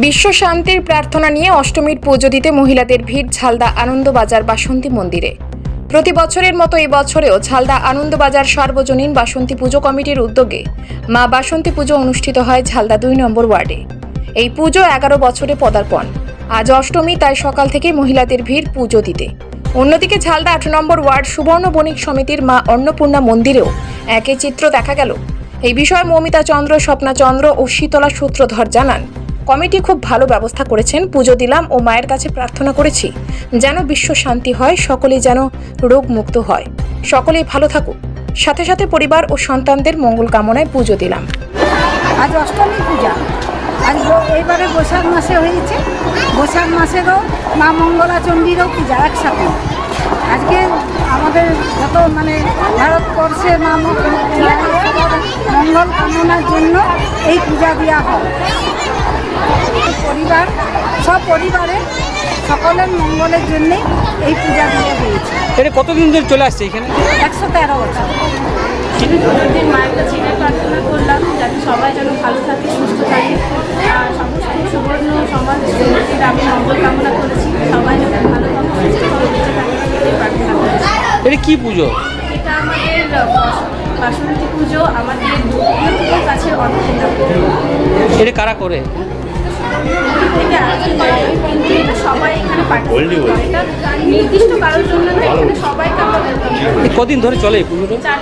বিশ্ব শান্তির প্রার্থনা নিয়ে অষ্টমীর পুজো দিতে মহিলাদের ভিড় ঝালদা আনন্দবাজার বাসন্তী মন্দিরে। প্রতি বছরের মতো এই বছরেও ঝালদা আনন্দবাজার সার্বজনীন বাসন্তী পুজো কমিটির উদ্যোগে মা বাসন্তী পুজো অনুষ্ঠিত হয় ঝালদা দুই নম্বর ওয়ার্ডে। এই পুজো এগারো বছরে পদার্পণ। আজ অষ্টমী, তাই সকাল থেকে মহিলাদের ভিড় পুজো দিতে। অন্যদিকে ঝালদা আট নম্বর ওয়ার্ড সুবর্ণ বণিক সমিতির মা অন্নপূর্ণা মন্দিরেও একই চিত্র দেখা গেল। এই বিষয়ে মমিতা চন্দ্র, স্বপ্না চন্দ্র ও শীতলা সূত্রধর জানান। কমিটি খুব ভালো ব্যবস্থা করেছেন, পুজো দিলাম ও মায়ের কাছে প্রার্থনা করেছি। যেন বিশ্ব শান্তি হয়, সকলেই যেন রোগ মুক্ত হয়। সকলেই ভালো থাকুক। সাথে সাথে পরিবার ও সন্তানদের মঙ্গল কামনায় পুজো দিলাম। আজ অষ্টমী পূজা। আজ এইবারে বৈশাখ মাসে হয়েছে। বৈশাখ মাসেরও মা মঙ্গলা চণ্ডীরও পূজা একসাথে। আজকে আমাদের যত মানে ভারতবর্ষে মা মঙ্গল কামনার জন্য এই পূজা দেওয়া হয়। পরিবার সব পরিবারে সকলের মঙ্গলের জন্যেই এই পূজা দেওয়া হয়েছে এটা কতদিন ধরে চলে আসছে এখানে? একশো তেরো বছর। দিন মায়ের কাছে এটাই প্রার্থনা করলাম যাতে সবাই যেন ভালো থাকে সুস্থ থাকে। আর সমস্ত সুবর্ণ সমাজ আমি মঙ্গল কামনা করেছি সবাই ভালো থাকে সুস্থ থাকে বেঁচে থাকে এটাই প্রার্থনা করেছি। এটা কি পুজো? এটা আমাদের বাসন্তী পুজো আমাদের কাছে অন্নপূর্ণা পুজো এটা কারা করে? সবাই এখানে নির্দিষ্ট জন্য এখানে সবাই কদিন ধরে চলে চার